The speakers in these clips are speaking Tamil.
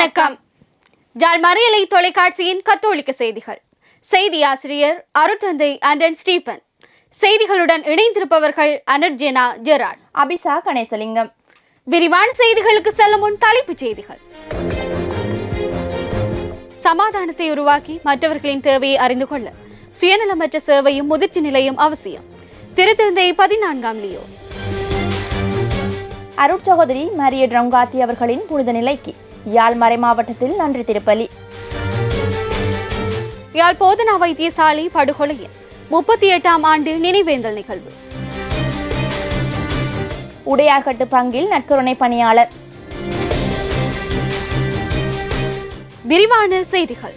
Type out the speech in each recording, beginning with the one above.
வணக்கம். ஜாழ் மறியலை தொலைக்காட்சியின் கத்தோலிக்க செய்திகள். செய்தி ஆசிரியர் அருட்தந்தை அண்டன் ஸ்டீபன். செய்திகளுடன் இணைந்திருப்பவர்கள் அனர்ஜெனா ஜெராட். அபிசா கணேசலிங்கம். விரிவான செய்திகளுக்கு செல்லும் முன் தலைப்புச் செய்திகள். சமாதானத்தை உருவாக்கி மற்றவர்களின் தேவையை அறிந்து கொள்ள சுயநலமற்ற சேவையும் முதிர்ச்சி நிலையும் அவசியம். திருத்தந்தை பதினான்காம் லியோ. அருட்சகோதரி மரிய ட்ரங்காத்தி அவர்களின் புனித நிலைக்கு. யாழ் மாவட்டத்தில் நன்றி திருப்பலி. யாழ் போதனா வைத்தியசாலை படுகொலையின் முப்பத்தி எட்டாம் ஆண்டு நினைவேந்தல் நிகழ்வு. உடையார்கட்டு பங்கில் நற்கருணை பணியாளர். விரிவான செய்திகள்.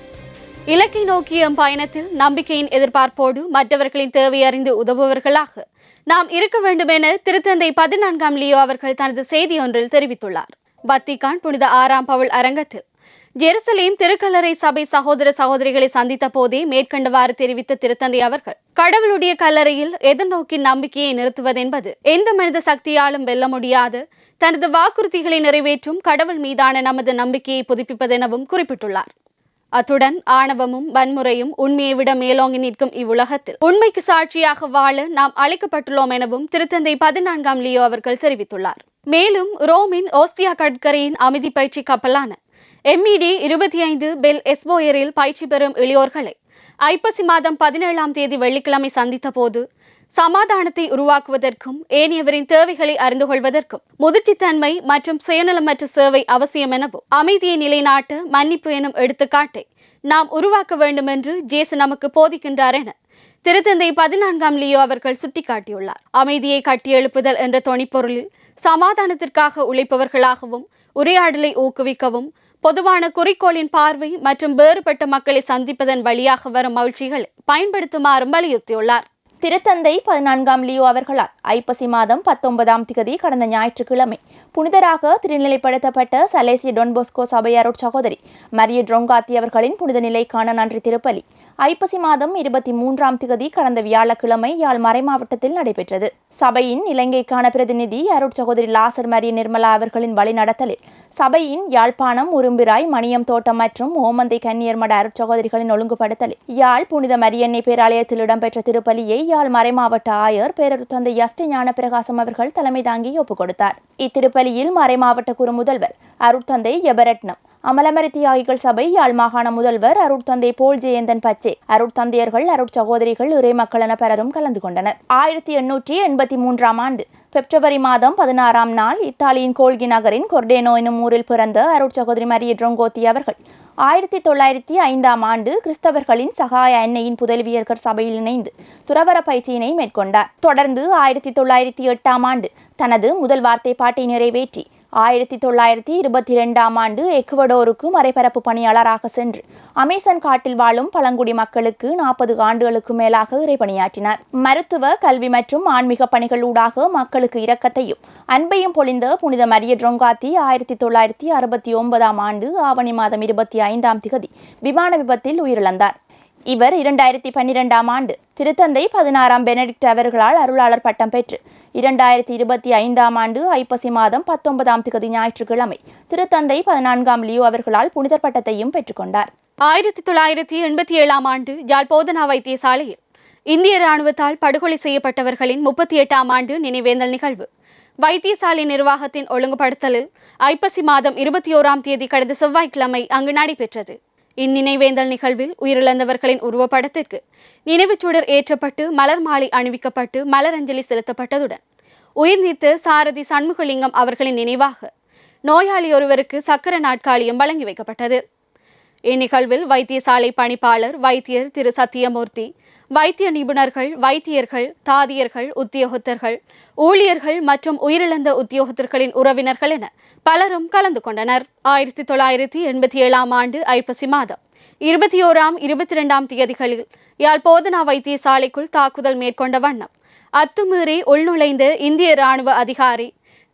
இலக்கை நோக்கிய பயணத்தில் நம்பிக்கையின் எதிர்பார்ப்போடு மற்றவர்களின் தேவை அறிந்து உதவுபவர்களாக நாம் இருக்க வேண்டும் என திருத்தந்தை பதினான்காம் லியோ அவர்கள் தனது செய்தி ஒன்றில் தெரிவித்துள்ளார். வத்திகான் புனித ஆறாம் பவுல் அரங்கத்தில் ஜெருசலேம் திருக்கல்லறை சபை சகோதர சகோதரிகளை சந்தித்த போதே மேற்கண்டவாறு தெரிவித்த திருத்தந்தை அவர்கள் கடவுளுடைய கல்லறையில் எதிர்நோக்கி நம்பிக்கையை நிறுத்துவதென்பது எந்த மனித சக்தியாலும் வெல்ல முடியாது. தனது வாக்குறுதிகளை நிறைவேற்றும் கடவுள் மீதான நமது நம்பிக்கையை புதுப்பிப்பதெனவும் குறிப்பிட்டுள்ளார். அத்துடன் ஆணவமும் வன்முறையும் உண்மையை விட மேலோங்கி நிற்கும் இவ்வுலகத்தில் உண்மைக்கு சாட்சியாக வாழ நாம் அழைக்கப்பட்டுள்ளோம் எனவும் திருத்தந்தை பதினான்காம் லியோ அவர்கள் தெரிவித்துள்ளார். மேலும் ரோமின் ஓஸ்தியா கடற்கரையின் அமைதி பயிற்சி கப்பலான எம்இடி இருபத்தி ஐந்து பெல் எஸ்போயரில் பயிற்சி பெறும் இளையோர்களை ஐப்பசி மாதம் பதினேழாம் தேதி வெள்ளிக்கிழமை சந்தித்த போது சமாதானத்தை உருவாக்குவதற்கும் ஏனையவரின் தேவைகளை அறிந்து கொள்வதற்கும் முதிர்ச்சித்தன்மை மற்றும் சுயநலமற்ற சேவை அவசியம் எனவும் அமைதியை நிலைநாட்ட மன்னிப்பு எனும் எடுத்துக்காட்டை நாம் உருவாக்க வேண்டும் என்று ஜேசு நமக்கு போதிக்கின்றார் என திருத்தந்தை பதினான்காம் லியோ அவர்கள் சுட்டிக்காட்டியுள்ளார். அமைதியை கட்டியெழுப்புதல் என்ற தொனிப்பொருளில் சமாதானத்திற்காக உழைப்பவர்களாகவும் உரையாடலை ஊக்குவிக்கவும் பொதுவான குறிக்கோளின் பார்வை மற்றும் வேறுபட்ட மக்களை சந்திப்பதன் வழியாக வரும் மகிழ்ச்சிகளை பயன்படுத்துமாறும் வலியுறுத்தியுள்ளார். திருத்தந்தை பதினான்காம் லியோ அவர்களால் ஐப்பசி மாதம் பத்தொன்பதாம் திகதி கடந்த ஞாயிற்றுக்கிழமை புனிதராக திருநிலைப்படுத்தப்பட்ட சலேசிய டொன்போஸ்கோ சபையாரோட் சகோதரி மரிய ட்ரோங்காத்தி அவர்களின் புனித நிலைக்கான நன்றி திருப்பலி. ஐப்பசி மாதம் இருபத்தி மூன்றாம் திகதி கடந்த வியாழக்கிழமை யாழ் மறைமாவட்டத்தில் நடைபெற்றது. சபையின் இலங்கைக்கான பிரதிநிதி அருட்சகோதரி லாசர் மரிய நிர்மலா அவர்களின் வழிநடத்தலில் சபையின் யாழ்ப்பாணம் உரும்பிராய் மணியம் தோட்டம் மற்றும் ஓமந்தை கன்னியர் மட அருட்சகோதரிகளின் ஒழுங்குபடுத்தலில் யாழ் புனித மரியன்னை பேராலயத்தில் இடம்பெற்ற திருப்பலியை யாழ் மறைமாவட்ட ஆயர் பேரர் தந்தை யஷ்டி ஞான பிரகாசம் அவர்கள் தலைமை தாங்கி ஒப்புக் கொடுத்தார் இத்திருப்பலியில் மறைமாவட்ட குறுமுதல்வர் அருட்தந்தை எபரட்னம் அமலமரி தியாகிகள் சபை யாழ் மாகாண முதல்வர் அருட்தந்தை போல் ஜெயந்தன் பச்சே. அருட்தந்தையர்கள் அருட்சகோதரிகள் இறை மக்கள் என பலரும் கலந்து கொண்டனர். ஆயிரத்தி எண்ணூற்றி எண்பத்தி மூன்றாம் ஆண்டு பிப்ரவரி மாதம் பதினாறாம் நாள் இத்தாலியின் கோல்கி நகரின் கொர்டேனோ எனும் ஊரில் பிறந்த அருட்சகோதரி மரிய ட்ரோங்கோத்தி அவர்கள் ஆயிரத்தி தொள்ளாயிரத்தி ஐந்தாம் ஆண்டு கிறிஸ்தவர்களின் சகாய அன்னையின் புதல்வியர்கள் சபையில் இணைந்து துறவர பயிற்சியினை மேற்கொண்டார். தொடர்ந்து ஆயிரத்தி தொள்ளாயிரத்தி எட்டாம் ஆண்டு தனது முதல் வார்த்தை பாட்டை நிறைவேற்றி ஆயிரத்தி தொள்ளாயிரத்தி இருபத்தி இரண்டாம் ஆண்டு எக்குவடோருக்கு மறைபரப்பு பணியாளராக சென்று அமேசன் காட்டில் வாழும் பழங்குடி மக்களுக்கு நாற்பது ஆண்டுகளுக்கு மேலாக இறைபணியாற்றினார். மருத்துவ கல்வி மற்றும் ஆன்மீக பணிகளூடாக மக்களுக்கு இரக்கத்தையும் அன்பையும் பொழிந்த புனித மரிய ட்ரொங்காத்தி ஆயிரத்தி தொள்ளாயிரத்தி அறுபத்தி ஒன்பதாம் ஆண்டு ஆவணி மாதம் இருபத்தி ஐந்தாம் திகதி விமான விபத்தில் உயிரிழந்தார். இவர் இரண்டாயிரத்தி பன்னிரெண்டாம் ஆண்டு திருத்தந்தை பதினாறாம் பெனடிக்ட் அவர்களால் அருளாளர் பட்டம் பெற்று இரண்டாயிரத்தி இருபத்தி ஐந்தாம் ஆண்டு ஐப்பசி மாதம் பத்தொன்பதாம் திகதி ஞாயிற்றுக்கிழமை திருத்தந்தை பதினான்காம் லியோ அவர்களால் புனிதர் பட்டத்தையும் பெற்றுக்கொண்டார் ஆயிரத்தி தொள்ளாயிரத்தி எண்பத்தி ஏழாம் ஆண்டு யாழ் போதனா வைத்தியசாலையில் இந்திய ராணுவத்தால் படுகொலை செய்யப்பட்டவர்களின் முப்பத்தி எட்டாம் ஆண்டு நினைவேந்தல் நிகழ்வு. வைத்தியசாலை நிர்வாகத்தின் ஒழுங்குபடுத்தலில் ஐப்பசி மாதம் இருபத்தி ஓராம் தேதி கடந்த செவ்வாய்க்கிழமை அங்கு நடைபெற்றது. இந்நினைவேந்தல் நிகழ்வில் உயிரிழந்தவர்களின் உருவப்படத்திற்கு நினைவுச்சுடர் ஏற்றப்பட்டு மலர் மாலை அணிவிக்கப்பட்டு மலரஞ்சலி செலுத்தப்பட்டதுடன் உயிர் நீத்து சாரதி சண்முகலிங்கம் அவர்களின் நினைவாக நோயாளி ஒருவருக்கு சக்கர நாட்காலியும் வழங்கி வைக்கப்பட்டது. இந்நிகழ்வில் வைத்தியசாலை பணிப்பாளர் வைத்தியர் திரு. சத்தியமூர்த்தி வைத்திய நிபுணர்கள் வைத்தியர்கள் தாதியர்கள் உத்தியோகத்தர்கள் ஊழியர்கள் மற்றும் உயிரிழந்த உத்தியோகத்தர்களின் உறவினர்கள் என பலரும் கலந்து கொண்டனர். ஆயிரத்தி தொள்ளாயிரத்தி எண்பத்தி ஏழாம் ஆண்டு ஐப்பசி மாதம் இருபத்தி ஓராம் இருபத்தி இரண்டாம் தேதிகளில் யாழ் போதனா வைத்தியசாலைக்குள் தாக்குதல் மேற்கொண்ட வண்ணம் அத்துமீறி உள்நுழைந்த இந்திய ராணுவ அதிகாரி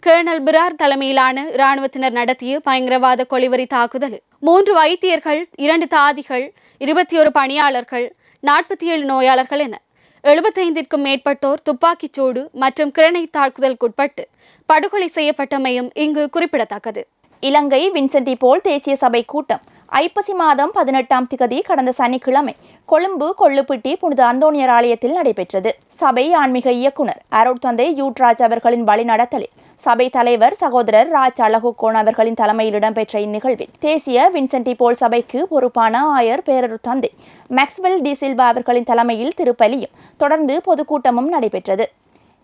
கேர்னல் பிரார் தலைமையிலான இராணுவத்தினர் நடத்திய பயங்கரவாத கொலிவரி தாக்குதலில் மூன்று வைத்தியர்கள் இரண்டு தாதிகள் இருபத்தி ஒரு பணியாளர்கள் நாற்பத்தி ஏழு நோயாளர்கள் என எழுபத்தைந்திற்கும் மேற்பட்டோர் துப்பாக்கிச் சூடு மற்றும் கிரணை தாக்குதலுக்குட்பட்டு படுகொலை செய்யப்பட்டமையும் இங்கு குறிப்பிடத்தக்கது. இலங்கை வின்சென்டி போல் தேசிய சபை கூட்டம் ஐப்பசி மாதம் பதினெட்டாம் திகதி கடந்த சனிக்கிழமை கொழும்பு கொள்ளுப்பிட்டி புனித அந்தோணியர் ஆலயத்தில் நடைபெற்றது. சபை ஆன்மீக இயக்குனர் அருட்தந்தை யூட்ராஜ் அவர்களின் வழிநடத்தலில் சபை தலைவர் சகோதரர் ராஜ் அழகுகோன் அவர்களின் தலைமையில் இடம்பெற்ற இந்நிகழ்வில் தேசிய வின்சென்டி போல் சபைக்கு பொறுப்பான ஆயர் பேரரு தந்தை மேக்ஸ்வெல் டி சில்வா அவர்களின் தலைமையில் திருப்பலியும் தொடர்ந்து பொதுக்கூட்டமும் நடைபெற்றது.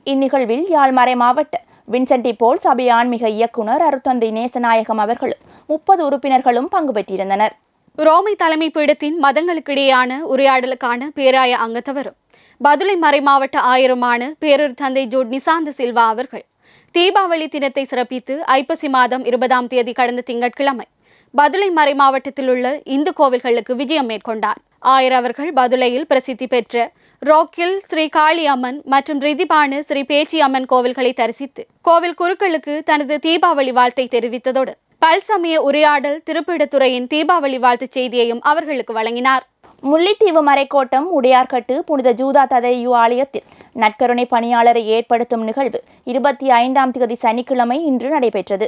இந்நிகழ்வில் யாழ்மறை மாவட்ட வின்சென்டி போல் சபை ஆன்மீக இயக்குனர் அருத்தந்தை நேசநாயகம் அவர்களும் முப்பது உறுப்பினர்களும் பங்கு பெற்றிருந்தனர். ரோமை தலைமை பீடத்தின் மதங்களுக்கிடையேயான உரையாடலுக்கான பேராய அங்கத்தவரும் பதுளை மறைமாவட்ட ஆயருமான பேரூர் தந்தை ஜூட் நிசாந்த சில்வா அவர்கள் தீபாவளி தினத்தை சிறப்பித்து ஐப்பசி மாதம் இருபதாம் தேதி கடந்த திங்கட்கிழமை பதுளை மறை மாவட்டத்தில் உள்ள இந்து கோவில்களுக்கு விஜயம் மேற்கொண்டார். ஆயர் அவர்கள் பதுளையில் பிரசித்தி பெற்ற ரோக்கில் ஸ்ரீ காளி அம்மன் மற்றும் ரிதிபானு ஸ்ரீ பேச்சி அம்மன் கோவில்களை தரிசித்து கோவில் குருக்களுக்கு தனது தீபாவளி வாழ்த்தை தெரிவித்ததோடு பல்சமய உரையாடல் திருப்பிடத்துறையின் தீபாவளி வாழ்த்துச் செய்தியையும் அவர்களுக்கு வழங்கினார். முல்லைத்தீவு மறைக்கோட்டம் உடையார்கட்டு புனித ஜூதா ததையு ஆலயத்தில் நற்கருணை பணியாளரை ஏற்படுத்தும் நிகழ்வு இருபத்தி ஐந்தாம் தேதி சனிக்கிழமை இன்று நடைபெற்றது.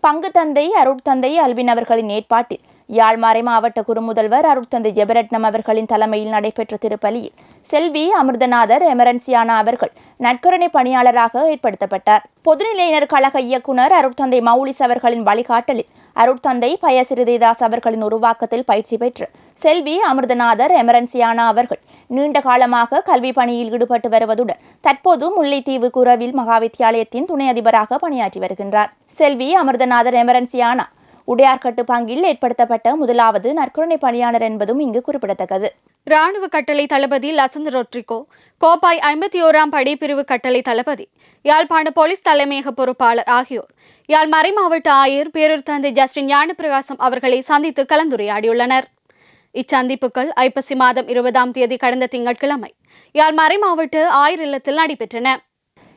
பங்கு தந்தை அருட்தந்தை அல்வின் அவர்களின் ஏற்பாட்டில் யாழ்மறை மாவட்ட குறுமுதல்வர் அருட்தந்தை ஜெபரட்னம் அவர்களின் தலைமையில் நடைபெற்ற திருப்பலியில் செல்வி அமிர்தநாதர் எமரன்சியானா அவர்கள் நற்கருணை பணியாளராக ஏற்படுத்தப்பட்டார். பொதுநிலையினர் கழக இயக்குனர் அருட்தந்தை மௌலிஸ் அவர்களின் வழிகாட்டலில் அருட்தந்தை பய பயசிறுதேதாஸ் அவர்களின் உருவாக்கத்தில் பயிற்சி பெற்று செல்வி அமிர்தநாதர் எமரன்சியானா அவர்கள் நீண்ட காலமாக கல்வி பணியில் ஈடுபட்டு வருவதுடன் தற்போது முல்லைத்தீவு குரவில் மகாவித்தியாலயத்தின் துணை அதிபராக பணியாற்றி வருகின்றார். செல்வி அமிர்தநாதர் எமரன்சியானா உடையார்கட்டு பங்கில் ஏற்படுத்தப்பட்ட முதலாவது நற்கருணை பணியாளர் என்பதும் இங்கு குறிப்பிடத்தக்கது. ராணுவ கட்டளை தளபதி லசந்த் ரொட்ரிகோ கோப்பாய் ஐம்பத்தி ஓராம் படைப்பிரிவு கட்டளை தளபதி யாழ்ப்பாண போலீஸ் தலைமையக பொறுப்பாளர் ஆகியோர் யாழ் மறைமாவட்ட ஆயர் பேரூர் தந்தை ஜஸ்டின் ஞானப்பிரகாசம் அவர்களை சந்தித்து கலந்துரையாடியுள்ளனர். இச்சந்திப்புகள் ஐப்பசி மாதம் இருபதாம் தேதி கடந்த திங்கட்கிழமை யாழ் மறைமாவட்ட ஆயர் இல்லத்தில் நடைபெற்றன.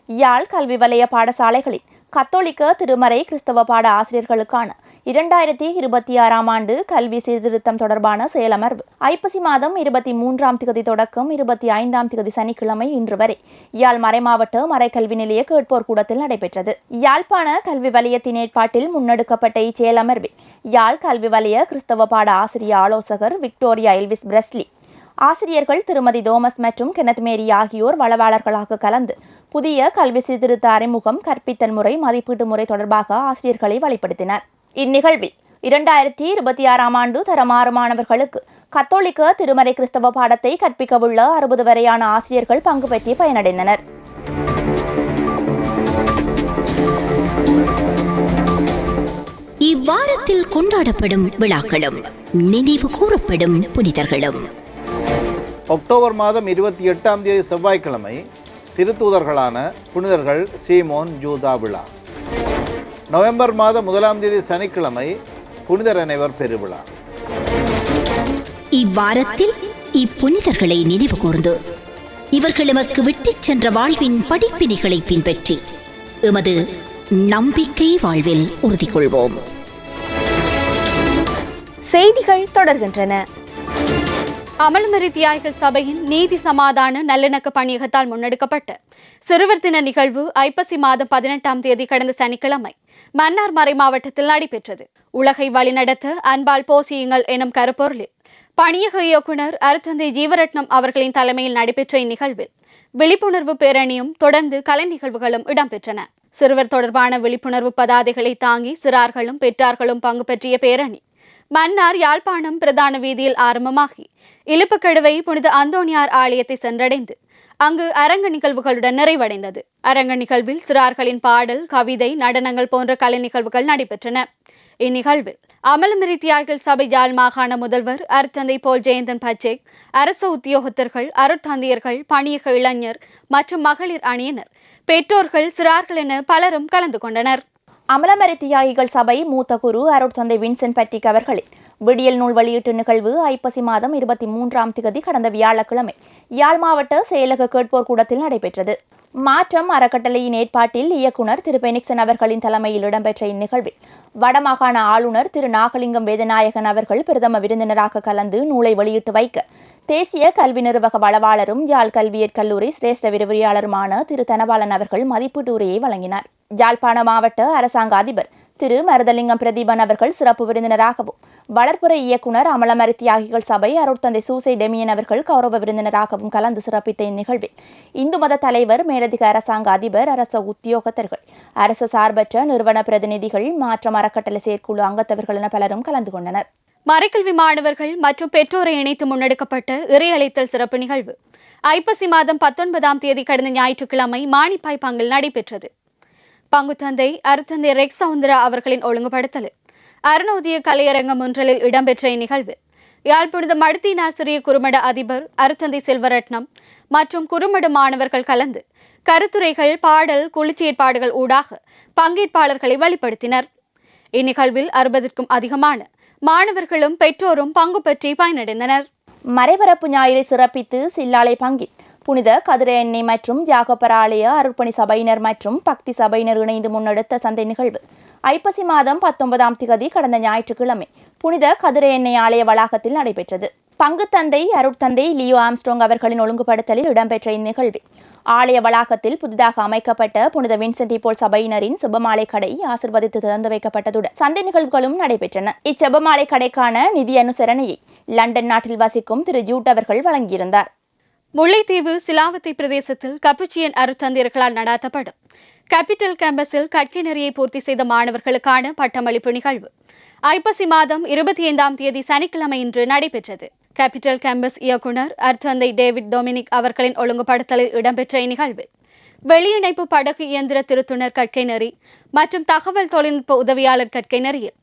யாழ் கல்வி வலய பாடசாலைகளில் கத்தோலிக்க திருமறை கிறிஸ்தவ பாட ஆசிரியர்களுக்கான இரண்டாயிரத்தி இருபத்தி ஆறாம் ஆண்டு கல்வி சீர்திருத்தம் தொடர்பான செயலமர்வு ஐப்பசி மாதம் இருபத்தி மூன்றாம் திகதி தொடக்கம் இருபத்தி ஐந்தாம் திகதி சனிக்கிழமை இன்று வரை யாழ் மறைமாவட்ட மறைக்கல்வி நிலைய கேட்போர் கூடத்தில் நடைபெற்றது. யாழ்ப்பாண கல்வி வலயத்தின் ஏற்பாட்டில் முன்னெடுக்கப்பட்ட இச்செயலமர்வில் யாழ் கல்வி வலய கிறிஸ்தவ பாட ஆசிரிய ஆலோசகர் விக்டோரியா எல்விஸ் பிரஸ்லி ஆசிரியர்கள் திருமதி தோமஸ் மற்றும் கெனத் மேரி ஆகியோர் வளவாளர்களாக கலந்து புதிய கல்வி சீர்திருத்த அறிமுகம் கற்பித்தல் முறை மதிப்பீட்டு முறை தொடர்பாக ஆசிரியர்களை வழிப்படுத்தினர் இந்நிகழ்வில் இரண்டாயிரத்தி இருபத்தி ஆறாம் ஆண்டு தரமாறு மாணவர்களுக்கு கத்தோலிக்க திருமறை கிறிஸ்தவ பாடத்தை கற்பிக்கவுள்ள அறுபது வரையான ஆசிரியர்கள் பங்கு பெற்றி பயனடைந்தனர். இவ்வாரத்தில் கொண்டாடப்படும் விழாக்களும் நினைவு கூறப்படும் புனிதர்களும். அக்டோபர் மாதம் இருபத்தி எட்டாம் தேதி செவ்வாய்க்கிழமை திருத்தூதர்களான புனிதர்கள் சீமோன் ஜூதா விழா. நவம்பர் மாதம் முதலாம் தேதி சனிக்கிழமை புனிதர் அனைவர் பெருவிழா. இவ்வாரத்தில் இப்புனிதர்களை நினைவு கூர்ந்து இவர்கள் எமக்கு விட்டுச் சென்ற வாழ்வின் படிப்பினைகளை பின்பற்றி எமது நம்பிக்கை வாழ்வில் உறுதி கொள்வோம் செய்திகள் தொடர்கின்றன. அமல்மரி தியாய்கள் சபையின் நீதி சமாதான நல்லிணக்க பணியகத்தால் முன்னெடுக்கப்பட்ட சிறுவர் தின நிகழ்வு ஐப்பசி மாதம் பதினெட்டாம் தேதி கடந்த சனிக்கிழமை மன்னார் மறை மாவட்டத்தில் நடைபெற்றது. உலகை வழிநடத்த அன்பால் போசியுங்கள் எனும் கருப்பொருளில் பணியக இயக்குனர் அருத்தந்தை ஜீவரட்னம் அவர்களின் தலைமையில் நடைபெற்ற இந்நிகழ்வில் விழிப்புணர்வு பேரணியும் தொடர்ந்து கலை நிகழ்வுகளும் இடம்பெற்றன. சிறுவர் தொடர்பான விழிப்புணர்வு பதாதைகளை தாங்கி சிறார்களும் பெற்றார்களும் பங்கு பற்றிய பேரணி மன்னார் யாழ்ப்பாணம் பிரதான வீதியில் ஆரம்பமாகி இழுப்புக்கடுவை புனித அந்தோணியார் ஆலயத்தை சென்றடைந்து அங்கு அரங்க நிகழ்வுகளுடன் நிறைவடைந்தது. அரங்க நிகழ்வில் சிறார்களின் பாடல் கவிதை நடனங்கள் போன்ற கலை நிகழ்வுகள் நடைபெற்றன. இந்நிகழ்வில் அமலமிரி தியாகிகள் சபை யாழ் மாகாண முதல்வர் அருத்தந்தை போல் ஜெயந்தன் பச்சேக் அரசு உத்தியோகத்தர்கள் அருட்தந்தையர்கள் பணியக இளைஞர் மற்றும் மகளிர் அணியினர் பெற்றோர்கள் சிறார்கள் என பலரும் கலந்து கொண்டனர். அமலமரி தியாகிகள் சபை மூத்த குரு அருட்தந்தை வின்சென்ட் பட்டிக் அவர்களின் விடியல் நூல் வெளியீட்டு நிகழ்வு ஐப்பசி மாதம் இருபத்தி மூன்றாம் திகதி கடந்த வியாழக்கிழமை. யாழ் மாவட்ட செயலக கேட்போர் கூடத்தில் நடைபெற்றது. மாற்றம் அறக்கட்டளையின் ஏற்பாட்டில் இயக்குனர் திரு பெனிக்சன் அவர்களின் தலைமையில் இடம்பெற்ற இந்நிகழ்வில். வடமாகாண ஆளுநர் திரு நாகலிங்கம் வேதநாயகன் அவர்கள் பிரதம விருந்தினராக கலந்து நூலை வெளியிட்டு வைக்க தேசிய கல்வி நிர்வாக வளவாளரும் யாழ் கல்வியற் கல்லூரி சிரேஷ்ட விரிவுரையாளருமான திரு தனபாலன் அவர்கள் மதிப்பீட்டு உரையை வழங்கினார். யாழ்ப்பாண மாவட்ட அரசாங்க அதிபர் திரு மருதலிங்கம் பிரதீபன் அவர்கள் சிறப்பு விருந்தினராகவும் வளர்ப்புறை இயக்குனர் அமலமரி தியாகிகள் சபை அருட்தந்தை சூசை டெமியன் அவர்கள் கௌரவ விருந்தினராகவும் கலந்து சிறப்பித்த இந்நிகழ்வில் இந்து மத தலைவர் மேலதிக அரசாங்க அதிபர் அரச உத்தியோகத்தர்கள் அரசு சார்பற்ற நிறுவன பிரதிநிதிகள் மாற்றம் அறக்கட்டளை செயற்குழு அங்கத்தவர்கள் என பலரும் கலந்து கொண்டனர். மறைக்கல்வி மாணவர்கள் மற்றும் பெற்றோரை இணைத்து முன்னெடுக்கப்பட்ட இறையழைத்தல் சிறப்பு நிகழ்வு. ஐப்பசி மாதம் பத்தொன்பதாம் தேதி கடந்த ஞாயிற்றுக்கிழமை மானிப்பாய் பங்கில் நடைபெற்றது. பங்குத்தந்தை அருத்தந்தை ரெக் சவுந்தரா அவர்களின் ஒழுங்குபடுத்தலில் அருணோதிய கலையரங்கம் ஒன்றலில் இடம்பெற்ற இந்நிகழ்வு. யாழ்ப்புணித மடுத்தினார் சிறிய குறுமட அதிபர் அருத்தந்தை செல்வரட்னம் மற்றும் குறுமட மாணவர்கள் கலந்து கருத்துரைகள் பாடல் குளிர்ச்சி ஏற்பாடுகள் ஊடாக பங்கேற்பாளர்களை வழிபடுத்தினர். இந்நிகழ்வில் அறுபதற்கும் அதிகமான மாணவர்களும் பெற்றோரும் பங்கு பற்றி பயனடைந்தனர். மறைபரப்பு ஞாயிறை சிறப்பித்து சில்லாலை பங்கில் புனித கதிர எண்ணெய் மற்றும் ஜாகப்பராலய அருட்பணி சபையினர் மற்றும் பக்தி சபையினர் இணைந்து முன்னெடுத்த சந்தை நிகழ்வு. ஐப்பசி மாதம் பத்தொன்பதாம் திகதி கடந்த ஞாயிற்றுக்கிழமை புனித கதிர எண்ணெய் ஆலய வளாகத்தில் நடைபெற்றது. பங்கு தந்தை அருட்தந்தை லியோ ஆம்ஸ்ட்ரோங் அவர்களின் ஒழுங்குபடுத்தலில் இடம்பெற்ற இந்நிகழ்வில் ஆலய வளாகத்தில் புதிதாக அமைக்கப்பட்ட புனித வின்சென்டி போல் சபையினரின் செபமாலை கடை ஆசிர்வதித்து திறந்து வைக்கப்பட்டதுடன் சந்தை நிகழ்வுகளும் நடைபெற்றன. இச்செபமாலை கடைக்கான நிதி அனுசரணையை லண்டன் நாட்டில் வசிக்கும் திரு ஜூட் அவர்கள் வழங்கியிருந்தார். முல்லைத்தீவு சிலாவத்தை பிரதேசத்தில் கப்புச்சியன் அருத்தந்தியர்களால் நடாத்தப்படும். கேபிட்டல் கேம்பஸில் கற்கை நெறியை பூர்த்தி செய்த மாணவர்களுக்கான பட்டமளிப்பு நிகழ்வு. ஐப்பசி மாதம் இருபத்தி ஐந்தாம் தேதி சனிக்கிழமை இன்று நடைபெற்றது. கேபிட்டல் கேம்பஸ் இயக்குனர் அர்த்தந்தை டேவிட் டொமினிக் அவர்களின் ஒழுங்குபடுத்தலில் இடம்பெற்ற இந்நிகழ்வில். வெளியிணைப்பு படகு இயந்திர திருத்துணர் கற்கை நெறி மற்றும் தகவல் தொழில்நுட்ப உதவியாளர் கற்கை நெறியில்.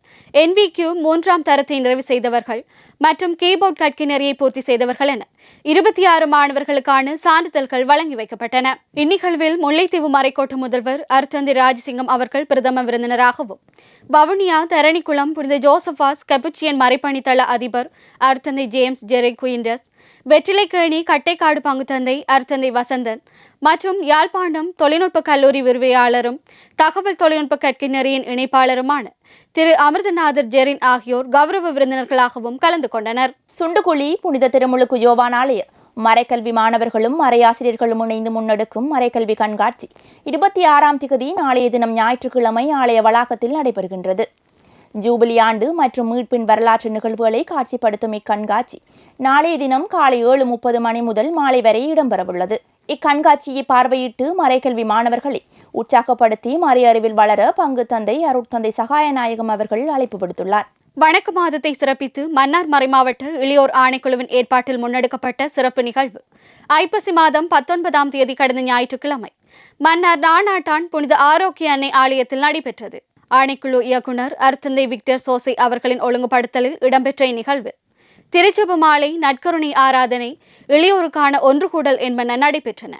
என்விக்யூ மூன்றாம் தரத்தை நிறைவு செய்தவர்கள் மற்றும் கீபோர்ட் கற்கை நெறியை பூர்த்தி செய்தவர்கள் என. இருபத்தி ஆறு மாணவர்களுக்கான சான்றிதழ்கள் வழங்கி வைக்கப்பட்டன. இந்நிகழ்வில் முல்லைத்தீவு மறைக்கோட்ட முதல்வர் அர்த்தந்தி ராஜசிங்கம் அவர்கள் பிரதம விருந்தினராகவும் வவுனியா தரணிக்குளம் புனித ஜோசபாஸ் கெபுச்சியன் மறைப்பணித்தள அதிபர் அர்த்தந்தை ஜேம்ஸ் ஜெரை குயின்டஸ் வெற்றிலைக்கேணி கட்டைக்காடு பங்குத்தந்தை அர்த்தந்தை வசந்தன் மற்றும் யாழ்ப்பாணம் தொழில்நுட்ப கல்லூரி விரிவையாளரும் தகவல் தொழில்நுட்ப கற்கினரின் இணைப்பாளருமான திரு அமிர்தநாதர் ஜெரின் ஆகியோர் கௌரவ விருந்தினர்களாகவும் கலந்து கொண்டனர். சுண்டுகுழி புனித திருமுழுக்கு யோவான் ஆலய மறைக்கல்வி மாணவர்களும் மறையாசிரியர்களும் இணைந்து முன்னெடுக்கும் மறைக்கல்வி கண்காட்சி இருபத்தி ஆறாம் திகதி நாளைய தினம் ஞாயிற்றுக்கிழமை ஆலய வளாகத்தில் நடைபெறுகின்றது. ஜூபிலி ஆண்டு மற்றும் மீட்பின் வரலாற்று நிகழ்வுகளை காட்சிப்படுத்தும் இக்கண்காட்சி நாளைய தினம் காலை ஏழு முப்பது மணி முதல் மாலை வரை இடம்பெறவுள்ளது. இக்கண்காட்சியை பார்வையிட்டு மறைக்கல்வி மாணவர்களை உற்சாகப்படுத்தி மறை அறிவில் வளர பங்கு தந்தை அருட்தந்தை சகாயநாயகம் அவர்கள் அழைப்பு விடுத்துள்ளார். வணக்க மாதத்தை சிறப்பித்து மன்னார் மறைமாவட்ட இளையோர் ஆணைக்குழுவின் ஏற்பாட்டில் முன்னெடுக்கப்பட்ட சிறப்பு நிகழ்வு. ஐப்பசி மாதம் பத்தொன்பதாம் தேதி கடந்த ஞாயிற்றுக்கிழமை. மன்னார் நானாட்டான் புனித ஆரோக்கிய அன்னை ஆலயத்தில் நடைபெற்றது. ஆணைக்குழு இயக்குனர் அர்த்தந்தை விக்டர் சோசை அவர்களின் ஒழுங்குபடுத்தலில் இடம்பெற்ற இந்நிகழ்வு. திருச்செபு மாலை நட்கருணை ஆராதனை இளையோருக்கான ஒன்று கூடல் என்பன நடைபெற்றன.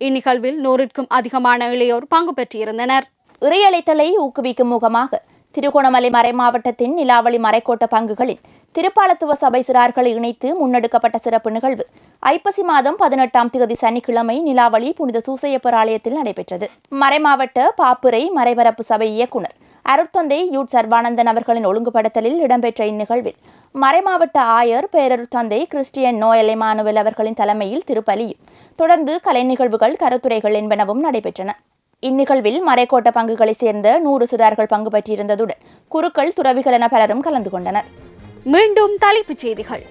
இந்நிகழ்வில் நூறிற்கும் அதிகமான இளையோர் பங்கு பெற்றிருந்தனர். இறையழைத்தலை ஊக்குவிக்கும் முகமாக திருகோணமலை மறைமாவட்டத்தின் நிலாவளி மறைக்கோட்ட பங்குகளில் திருப்பாலத்துவ சபை சிறார்களை இணைத்து முன்னெடுக்கப்பட்ட சிறப்பு நிகழ்வு. ஐப்பசி மாதம் பதினெட்டாம் தேதி சனிக்கிழமை நிலாவளி புனித சூசையப்பர் ஆலயத்தில் நடைபெற்றது. மறைமாவட்ட பாப்புரை மறைபரப்பு சபை இயக்குனர் அருட்தந்தை யூட் சர்வானந்தன் அவர்களின் ஒழுங்குபடுத்தலில் இடம்பெற்ற இந்நிகழ்வில் மறைமாவட்ட ஆயர் பேரருட்தந்தை கிறிஸ்டியன் நோயல் எமானுவல் அவர்களின் தலைமையில் திருப்பலியும் தொடர்ந்து கலை நிகழ்வுகள் கருத்துரைகள் என்பனவும் நடைபெற்றன. இந்நிகழ்வில் மறைக்கோட்ட பங்குகளைச் சேர்ந்த நூறு சிறார்கள் பங்கு பெற்றிருந்ததுடன் குருக்கள் துறவிகள் என பலரும் கலந்து கொண்டனர். மீண்டும் தலைப்புச் செய்திகள்.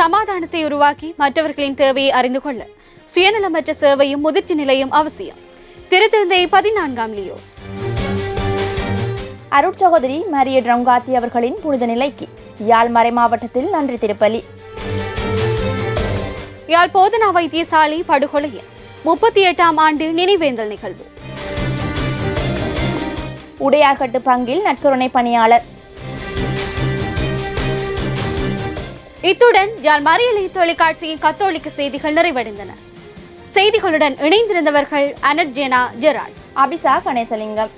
சமாதானத்தை உருவாக்கி மற்றவர்களின் தேவையை அறிந்து கொள்ள சுயநலமற்ற சேவையும் முதிர்ச்சி நிலையும் அவசியம். திருத்தந்தை பதினான்காம் லியோ. அருட்சகோதரி மரிய ட்ரங்காத்தி அவர்களின் புனித நிலைக்கு யாழ் மறை மாவட்டத்தில் நன்றி திருப்பலி. யாழ் போதனா வைத்தியசாலை படுகொலையின் முப்பத்தி எட்டாம் ஆண்டு நினைவேந்தல் நிகழ்வு. உடையார்கட்டு பங்கில் நட்கருணை பணியாளர். இத்துடன் யாழ் மறியலை தொலைக்காட்சியின் கத்தோலிக்க செய்திகள் நிறைவடைந்தன. செய்திகளுடன் இணைந்திருந்தவர்கள் அனர்ஜேனா ஜெரால்ட் அபிசா கணேசலிங்கம்.